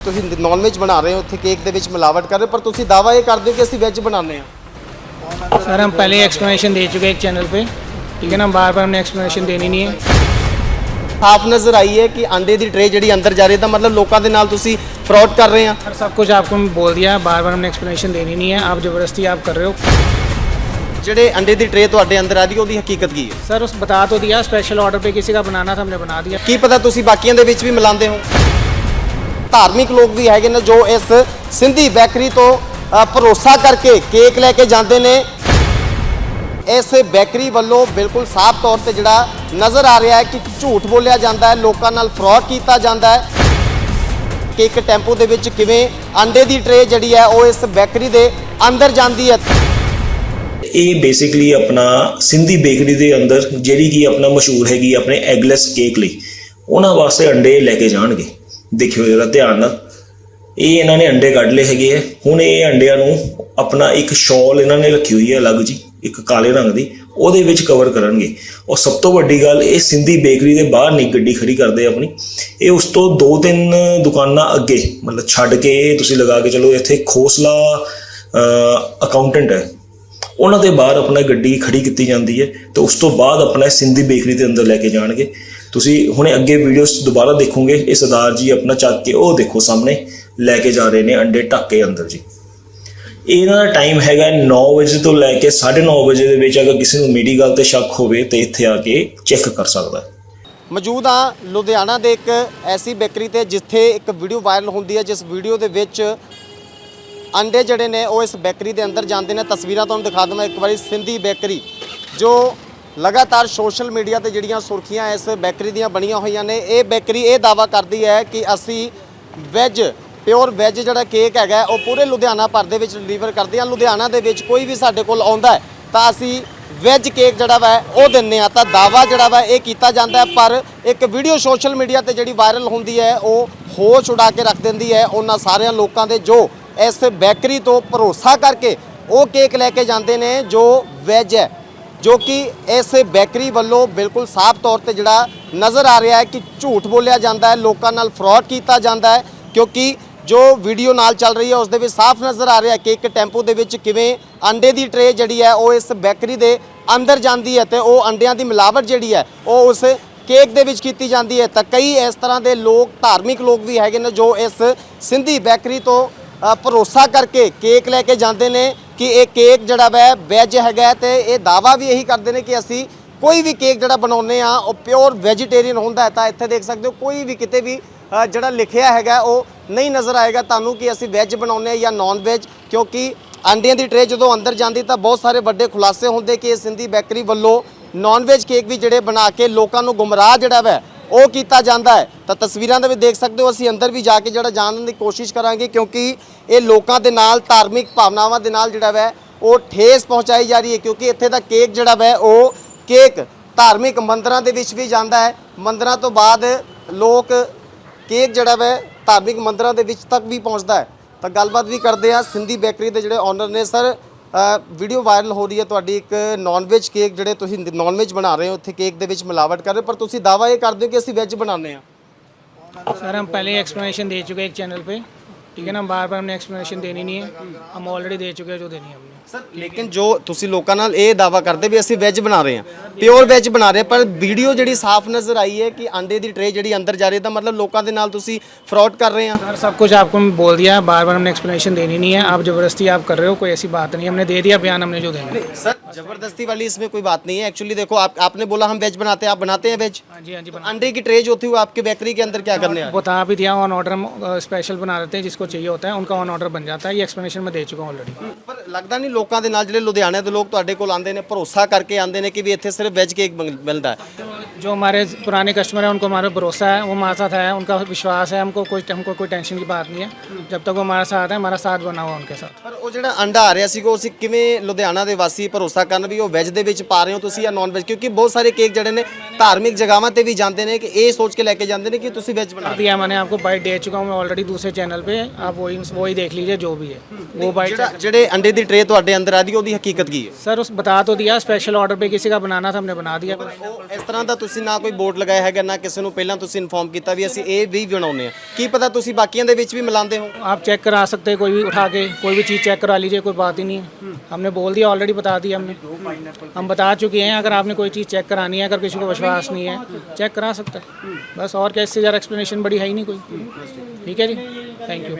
ਤੁਸੀਂ non veg ਬਣਾ ਰਹੇ ਹੋ ਉੱਥੇ ਕੇਕ ਦੇ ਵਿੱਚ ਮਿਲਾਵਟ ਕਰ ਰਹੇ ਹੋ ਪਰ ਤੁਸੀਂ ਦਾਵਾ ਇਹ ਕਰਦੇ ਹੋ ਕਿ ਅਸੀਂ ਵੈਜ ਬਣਾਉਂਦੇ ਹਾਂ सर हम पहले एक्सप्लेनेशन दे चुके हैं एक चैनल पे ठीक है ना बार बार हमने एक्सप्लेनेशन देनी नहीं है ਸਾਫ਼ ਨਜ਼ਰ ਆਈ ਹੈ ਕਿ ਅੰਡੇ ਦੀ ਟਰੇ ਜਿਹੜੀ ਅੰਦਰ ਜਾ ਰਹੀ ਹੈ ਤਾਂ ਮਤਲਬ ਲੋਕਾਂ ਦੇ ਨਾਲ ਤੁਸੀਂ ਫਰਾਡ ਕਰ ਰਹੇ ਆ सर सब कुछ आपको बोल दिया है बार बार हमने एक्सप्लेनेशन देनी नहीं है आप ज़बरदस्ती आप कर रहे हो ਜਿਹੜੇ ਅੰਡੇ ਦੀ ਟਰੇ ਤੁਹਾਡੇ ਅੰਦਰ ਆ ਰਹੀ ਹੈ ਉਹਦੀ ਹਕੀਕਤ ਕੀ ਹੈ सर उस बता तो दिया स्पेशल ऑर्डर पे किसी का बनाना था हमने बना दिया ਕੀ ਪਤਾ ਤੁਸੀਂ ਬਾਕੀਆਂ ਦੇ ਵਿੱਚ ਵੀ ਮਿਲਾਉਂਦੇ ਹੋ ਧਾਰਮਿਕ ਲੋਕ ਵੀ ਹੈਗੇ ਨੇ ਜੋ ਇਸ ਸਿੰਧੀ ਬੇਕਰੀ ਤੋਂ ਭਰੋਸਾ ਕਰਕੇ ਕੇਕ ਲੈ ਕੇ ਜਾਂਦੇ ਨੇ। ਇਸ ਬੇਕਰੀ ਵੱਲੋਂ ਬਿਲਕੁਲ ਸਾਫ਼ ਤੌਰ ਤੇ ਜਿਹੜਾ ਨਜ਼ਰ ਆ ਰਿਹਾ ਹੈ ਕਿ ਝੂਠ ਬੋਲਿਆ ਜਾਂਦਾ ਹੈ, ਲੋਕਾਂ ਨਾਲ ਫਰਾਡ ਕੀਤਾ ਜਾਂਦਾ ਹੈ। ਕਿ ਇੱਕ ਟੈਂਪੂ ਦੇ ਵਿੱਚ ਕਿਵੇਂ ਅੰਡੇ ਦੀ ਟਰੇ ਜਿਹੜੀ ਹੈ, ਉਹ ਇਸ ਬੇਕਰੀ ਦੇ ਅੰਦਰ ਜਾਂਦੀ ਹੈ। ਇਹ ਬੇਸਿਕਲੀ ਆਪਣਾ ਸਿੰਧੀ ਬੇਕਰੀ ਦੇ ਅੰਦਰ ਜਿਹੜੀ ਕਿ ਆਪਣਾ ਮਸ਼ਹੂਰ ਹੈਗੀ ਆਪਣੇ ਐਗਲੈਸ ਕੇਕ ਲਈ, ਉਹਨਾਂ ਵਾਸਤੇ ਅੰਡੇ ਲੈ ਕੇ ਜਾਣਗੇ। ਦੇਖਿਓ ਜਰਾ ਧਿਆਨ ਨਾਲ। ਇਹ ਇਹਨਾਂ ਨੇ ਅੰਡੇ ਕੱਢ ਲਏ ਹੈਗੇ ਆ। ਹੁਣ ਇਹ ਅੰਡਿਆਂ ਨੂੰ ਆਪਣਾ ਇੱਕ ਸ਼ਾਲ ਇਹਨਾਂ ਨੇ ਰੱਖੀ ਹੋਈ ਹੈ ਅਲੱਗ ਜੀ, ਇੱਕ ਕਾਲੇ ਰੰਗ ਦੀ। ਉਹਦੇ ਵਿੱਚ ਕਵਰ ਕਰਨਗੇ। ਔਰ ਸਭ ਤੋਂ ਵੱਡੀ ਗੱਲ, ਇਹ ਸਿੰਧੀ ਬੇਕਰੀ ਦੇ ਬਾਹਰ ਨਹੀਂ ਗੱਡੀ ਖੜੀ ਕਰਦੇ ਆਪਣੀ। ਇਹ ਉਸ ਤੋਂ ਦੋ ਤਿੰਨ ਦੁਕਾਨਾਂ ਅੱਗੇ, ਮਤਲਬ ਛੱਡ ਕੇ ਤੁਸੀਂ ਲਗਾ ਕੇ ਚਲੋ, ਇੱਥੇ ਖੋਸਲਾ ਅਕਾਊਂਟੈਂਟ ਹੈ। ਉਹਨਾਂ ਦੇ ਬਾਹਰ ਆਪਣਾ ਗੱਡੀ ਖੜੀ ਕੀਤੀ ਜਾਂਦੀ ਹੈ ਤੇ ਉਸ ਤੋਂ ਬਾਅਦ ਆਪਣਾ ਸਿੰਧੀ ਬੇਕਰੀ ਦੇ ਅੰਦਰ ਲੈ ਕੇ ਜਾਣਗੇ। ਤੁਸੀਂ ਹੁਣੇ ਅੱਗੇ ਵੀਡੀਓਸ ਦੁਬਾਰਾ ਦੇਖੋਗੇ, ਇਹ ਸਰਦਾਰ ਜੀ ਆਪਣਾ ਚੱਕ ਕੇ ਉਹ ਦੇਖੋ ਸਾਹਮਣੇ ਲੈ ਕੇ ਜਾ ਰਹੇ ਨੇ ਅੰਡੇ ਢੱਕ ਕੇ ਅੰਦਰ ਜੀ। ਇਹਨਾਂ ਦਾ ਟਾਈਮ ਹੈਗਾ 9 ਵਜੇ ਤੋਂ ਲੈ ਕੇ 9:30 ਵਜੇ ਦੇ ਵਿੱਚ ਅਗਰ ਕਿਸੇ ਨੂੰ ਮੇਰੀ ਗੱਲ ਤੇ ਸ਼ੱਕ ਹੋਵੇ ਤੇ ਇੱਥੇ ਆ ਕੇ ਚੈੱਕ ਕਰ ਸਕਦਾ ਹੈ। ਮੌਜੂਦ ਹਾਂ ਲੁਧਿਆਣਾ ਦੇ ਇੱਕ ਐਸੀ ਬੇਕਰੀ ਤੇ ਜਿੱਥੇ ਇੱਕ ਵੀਡੀਓ ਵਾਇਰਲ ਹੁੰਦੀ ਹੈ, ਜਿਸ ਵੀਡੀਓ ਦੇ ਵਿੱਚ ਅੰਡੇ ਜਿਹੜੇ ਨੇ ਉਹ ਇਸ ਬੇਕਰੀ ਦੇ ਅੰਦਰ ਜਾਂਦੇ ਨੇ। ਤਸਵੀਰਾਂ ਤੁਹਾਨੂੰ ਦਿਖਾ ਦਵਾਂ। ਇੱਕ ਵਾਰੀ ਸਿੰਧੀ ਬੇਕਰੀ, ਜੋ ਲਗਾਤਾਰ ਸੋਸ਼ਲ ਮੀਡੀਆ ਤੇ ਜਿਹੜੀਆਂ ਸੁਰਖੀਆਂ ਇਸ ਬੇਕਰੀ ਦੀਆਂ ਬਣੀਆਂ ਹੋਈਆਂ ਨੇ, ਇਹ ਬੇਕਰੀ ਇਹ ਦਾਵਾ ਕਰਦੀ ਹੈ ਕਿ ਅਸੀਂ ਵੈਜ ਪਿਓਰ ਵੈਜ ਜਿਹੜਾ ਕੇਕ ਹੈਗਾ, ਉਹ ਪੂਰੇ ਲੁਧਿਆਣਾ ਭਰ ਦੇ ਵਿੱਚ ਡਿਲੀਵਰ ਕਰਦੇ ਹਾਂ। ਲੁਧਿਆਣਾ ਦੇ ਵਿੱਚ ਕੋਈ ਵੀ ਸਾਡੇ ਕੋਲ ਆਉਂਦਾ ਹੈ, ਤਾਂ ਅਸੀਂ ਵੈਜ ਕੇਕ ਜਿਹੜਾ ਵਾ, ਉਹ ਦਿੰਨੇ ਆ ਤਾਂ ਦਾਵਾ ਜਿਹੜਾ ਵਾ, ਇਹ ਕੀਤਾ ਜਾਂਦਾ ਪਰ ਇੱਕ ਵੀਡੀਓ ਸੋਸ਼ਲ ਮੀਡੀਆ ਤੇ ਜਿਹੜੀ ਵਾਇਰਲ ਹੁੰਦੀ ਹੈ, ਉਹ ਹੋਸ਼ ਉਡਾ ਕੇ ਰੱਖ ਦਿੰਦੀ ਹੈ ਉਹਨਾਂ ਸਾਰਿਆਂ ਲੋਕਾਂ ਦੇ, ਜੋ ਇਸ ਬੇਕਰੀ ਤੋਂ ਭਰੋਸਾ ਕਰਕੇ ਉਹ ਕੇਕ ਲੈ ਕੇ ਜਾਂਦੇ ਨੇ, ਜੋ ਵੈਜ ਹੈ। ਜੋ ਕਿ ਇਸ ਬੇਕਰੀ ਵੱਲੋਂ ਬਿਲਕੁਲ ਸਾਫ਼ ਤੌਰ ਤੇ ਜਿਹੜਾ ਨਜ਼ਰ ਆ ਰਿਹਾ ਹੈ ਕਿ ਝੂਠ ਬੋਲਿਆ ਜਾਂਦਾ ਹੈ, ਲੋਕਾਂ ਨਾਲ ਫਰਾਡ ਕੀਤਾ ਜਾਂਦਾ ਹੈ, ਕਿਉਂਕਿ ਜੋ ਵੀਡੀਓ ਨਾਲ ਚੱਲ ਰਹੀ ਹੈ, ਉਸ ਦੇ ਵਿੱਚ ਸਾਫ਼ ਨਜ਼ਰ ਆ ਰਿਹਾ ਕਿ ਇੱਕ ਟੈਂਪੂ ਦੇ ਵਿੱਚ ਕਿਵੇਂ ਅੰਡੇ ਦੀ ਟਰੇ ਜਿਹੜੀ ਹੈ, ਉਹ ਇਸ ਬੇਕਰੀ ਦੇ ਅੰਦਰ ਜਾਂਦੀ ਹੈ ਤੇ ਉਹ ਅੰਡਿਆਂ ਦੀ ਮਿਲਾਵਟ ਜਿਹੜੀ ਹੈ, ਉਹ ਉਸ ਕੇਕ ਦੇ ਵਿੱਚ ਕੀਤੀ ਜਾਂਦੀ ਹੈ। ਤਾਂ ਕਈ ਇਸ ਤਰ੍ਹਾਂ ਦੇ ਲੋਕ, ਧਾਰਮਿਕ ਲੋਕ ਵੀ ਹੈਗੇ ਨੇ ਜੋ ਇਸ ਸਿੰਧੀ ਬੇਕਰੀ ਤੋਂ ਭਰੋਸਾ ਕਰਕੇ ਕੇਕ ਲੈ ਕੇ ਜਾਂਦੇ ਨੇ। ਕਿ ਇਹ ਕੇਕ ਜਿਹੜਾ ਵੈ, ਵੈਜ ਹੈਗਾ ਹੈ ਤੇ ਇਹ ਦਾਵਾ ਵੀ ਇਹੀ ਕਰਦੇ ਨੇ ਕਿ ਅਸੀਂ ਕੋਈ ਵੀ ਕੇਕ ਜਿਹੜਾ ਬਣਾਉਂਦੇ ਆ ਉਹ ਪਿਓਰ ਵੈਜੀਟੇਰੀਅਨ ਹੁੰਦਾ ਹੈ ਤਾਂ ਇੱਥੇ ਦੇਖ ਸਕਦੇ ਹੋ, ਕੋਈ ਵੀ ਕਿਤੇ ਵੀ ਜਿਹੜਾ ਲਿਖਿਆ ਹੈਗਾ ਉਹ ਨਹੀਂ ਨਜ਼ਰ ਆਏਗਾ ਤੁਹਾਨੂੰ ਕਿ ਅਸੀਂ ਵੈਜ ਬਣਾਉਂਦੇ ਆ ਜਾਂ ਨਾਨ ਵੈਜ ਕਿਉਂਕਿ ਅੰਡਿਆਂ ਦੀ ਟਰੇ ਜਦੋਂ ਅੰਦਰ ਜਾਂਦੀ ਤਾਂ ਬਹੁਤ ਸਾਰੇ ਵੱਡੇ ਖੁਲਾਸੇ ਹੁੰਦੇ ਕਿ ਇਹ ਸਿੰਧੀ ਬੇਕਰੀ ਵੱਲੋਂ ਨਾਨ ਵੈਜ ਕੇਕ ਵੀ ਜਿਹੜੇ ਬਣਾ ਕੇ ਲੋਕਾਂ ਨੂੰ ਗੁੰਮਰਾਹ ਜਿਹੜਾ ਵੈ ਉਹ ਕੀਤਾ ਜਾਂਦਾ ਹੈ। ਤਾਂ ਤਸਵੀਰਾਂ ਦੇ ਵਿੱਚ ਦੇਖ ਸਕਦੇ ਹੋ, ਅਸੀਂ ਅੰਦਰ ਵੀ ਜਾ ਕੇ ਜਿਹੜਾ ਜਾਣਨ ਦੀ ਕੋਸ਼ਿਸ਼ ਕਰਾਂਗੇ ਕਿਉਂਕਿ ਇਹ ਲੋਕਾਂ ਦੇ ਨਾਲ ਧਾਰਮਿਕ ਭਾਵਨਾਵਾਂ ਦੇ ਨਾਲ ਜਿਹੜਾ ਵੈ, ਉਹ ਠੇਸ ਪਹੁੰਚਾਈ ਜਾ ਰਹੀ ਹੈ ਕਿਉਂਕਿ ਇੱਥੇ ਦਾ ਕੇਕ ਜਿਹੜਾ ਵੈ, ਉਹ ਕੇਕ ਧਾਰਮਿਕ ਮੰਦਰਾਂ ਦੇ ਵਿੱਚ ਵੀ ਜਾਂਦਾ ਹੈ। ਮੰਦਰਾਂ ਤੋਂ ਬਾਅਦ ਲੋਕ ਕੇਕ ਜਿਹੜਾ ਵੈ, ਧਾਰਮਿਕ ਮੰਦਰਾਂ ਦੇ ਵਿੱਚ ਤੱਕ ਵੀ ਪਹੁੰਚਦਾ ਹੈ। ਤਾਂ ਗੱਲਬਾਤ ਵੀ ਕਰਦੇ ਆ ਸਿੰਧੀ ਬੇਕਰੀ ਦੇ ਜਿਹੜੇ ਓਨਰ ਨੇ ਸਰ ਵੀਡੀਓ ਵਾਇਰਲ ਹੋ ਰਹੀ ਹੈ ਤੁਹਾਡੀ ਇੱਕ ਨਾਨ ਵੈਜ ਕੇਕ ਜਿਹੜੇ ਤੁਸੀਂ ਨਾਨ ਵੈਜ ਬਣਾ ਰਹੇ ਹੋ ਉੱਥੇ ਕੇਕ ਦੇ ਵਿੱਚ ਮਿਲਾਵਟ ਕਰ ਰਹੇ ਹੋ ਪਰ ਤੁਸੀਂ ਦਾਵਾ ਇਹ ਕਰਦੇ ਹੋ ਕਿ ਅਸੀਂ ਵੈਜ ਬਣਾਉਂਦੇ ਆ सर हम पहले एक्सप्लेनेशन दे चुके हैं एक चैनल पे ठीक है ना बार बार हमने एक्सप्लेनेशन देनी नहीं है हम ऑलरेडी दे चुके हैं जो देनी है हमने ਸਰ ਲੇਕਿਨ ਜੋ ਤੁਸੀਂ ਲੋਕਾਂ ਨਾਲ ਇਹ ਦਾਵਾ ਕਰਦੇ ਵੀ ਅਸੀਂ ਵੈਜ ਬਣਾ ਰਹੇ ਹਾਂ ਪਿਓਰ ਵੈਜ ਬਣਾ ਰਹੇ ਹਾਂ, ਪਰ ਵੀਡੀਓ ਜਿਹੜੀ ਸਾਫ਼ ਨਜ਼ਰ ਆਈ ਹੈ ਕਿ ਅੰਡੇ ਦੀ ਟਰੇ ਜਿਹੜੀ ਅੰਦਰ ਜਾ ਰਹੀ ਹੈ ਤਾਂ ਮਤਲਬ ਲੋਕਾਂ ਦੇ ਨਾਲ ਤੁਸੀਂ ਫਰਾਡ ਕਰ ਰਹੇ ਆ सर सब कुछ आपको बोल दिया है बार बार हमने एक्सप्लेनेशन देनी नहीं है आप ज़बरदस्ती आप कर रहे हो कोई ऐसी बात नहीं है हमने दे दिया बयान हमने जो देना है सर जबरदस्ती वाली इसमें कोई बात नहीं है एक्चुअली देखो आप आपने बोला हम वेज बनाते हैं आप बनाते हैं वेज हाँ जी हाँ जी बना अंडे की ट्रे जो थी वो आपके बेकरी के अंदर क्या करने आए बता भी दिया ऑन ऑर्डर हम स्पेशल बना देते हैं जिसको चाहिए होता है उनका ऑन ऑर्डर बन जाता है ये एक्सप्लेनेशन मैं दे चुका हूँ ऑलरेडी ਪਰ ਲੱਗਦਾ ਨਹੀਂ ਲੋਕਾਂ ਦੇ ਨਾਲ ਜਿਹੜੇ ਲੁਧਿਆਣੇ ਦੇ ਲੋਕ ਤੁਹਾਡੇ ਕੋਲ ਆਉਂਦੇ ਨੇ ਭਰੋਸਾ ਕਰਕੇ ਆਉਂਦੇ ਨੇ ਕਿ ਵੀ ਇੱਥੇ ਸਿਰਫ ਵੈਜ ਕੇਕ ਮਿਲਦਾ ਹੈ जो हमारे पुराने कस्टमर हैं उनको हमारा भरोसा है वो हमारे साथ है उनका विश्वास है हमको कोई हमको कोई टेंशन की बात नहीं है जब तक वो हमारे साथ है हमारा साथ बना हुआ है उनके साथ ਪਰ ਉਹ ਜਿਹੜਾ ਅੰਡਾ ਆ ਰਿਹਾ ਸੀਗਾ ਉਹ ਅਸੀਂ ਕਿਵੇਂ ਲੁਧਿਆਣਾ ਦੇ ਵਾਸੀ ਭਰੋਸਾ ਕਰਨ ਵੀ ਉਹ ਵੈਜ ਦੇ ਵਿੱਚ ਪਾ ਰਹੇ ਹੋ ਤੁਸੀਂ ਜਾਂ ਨਾਨ ਵੈਜ ਕਿਉਂਕਿ ਬਹੁਤ ਸਾਰੇ ਕੇਕ ਜਿਹੜੇ ਨੇ ਧਾਰਮਿਕ ਜਗ੍ਹਾਵਾਂ ਤੇ ਵੀ ਜਾਂਦੇ ਨੇ ਕਿ ਇਹ ਸੋਚ ਕੇ ਲੈ ਕੇ ਜਾਂਦੇ ਨੇ ਕਿ ਤੁਸੀਂ ਵੈਜ ਬਣਾ ਰਹੇ दिया मैंने आपको बाइट दे चुका हूँ मैं ऑलरेडी दूसरे चैनल पे आप वही वही देख लीजिए जो भी है वो ਹੋ बाइट ਜਿਹੜਾ ਜਿਹੜੇ ਅੰਡੇ ਦੀ ਟਰੇ ਤੁਹਾਡੇ ਅੰਦਰ ਆ ਰਹੀ ਹੈ ਉਹਦੀ ਹਕੀਕਤ ਕੀ ਹੈ सर उस बता तो दिया स्पेशल ऑर्डर पे किसी का बनाना था हमने बना दिया ਉਹ ਇਸ ਤਰ੍ਹਾਂ ਦਾ ਤੁਸੀਂ ਨਾ ਕੋਈ ਬੋਰਡ ਲਗਾਇਆ ਹੈਗਾ ਨਾ ਕਿਸੇ ਨੂੰ ਪਹਿਲਾਂ ਤੁਸੀਂ ਇਨਫੋਰਮ ਕੀਤਾ ਵੀ ਅਸੀਂ ਇਹ ਵੀ ਬਣਾਉਂਦੇ ਆ ਕੀ ਪਤਾ ਤੁਸੀਂ ਬਾਕੀਆਂ ਦੇ ਵਿੱਚ ਵੀ ਮਿਲਾਉਂਦੇ ਹੋ आप चेक करा सकते हैं कोई भी उठा के कोई भी चीज़ चेक करा लीजिए कोई बात ही नहीं है हमने बोल दिया ऑलरेडी बता दिया हमने हम बता चुके हैं अगर आपने कोई चीज़ चेक करानी है अगर किसी को विश्वास नहीं है चेक करा सकता है बस और कैसे ज़्यादा एक्सप्लेनेशन बड़ी है ही नहीं कोई ठीक है जी थैंक यू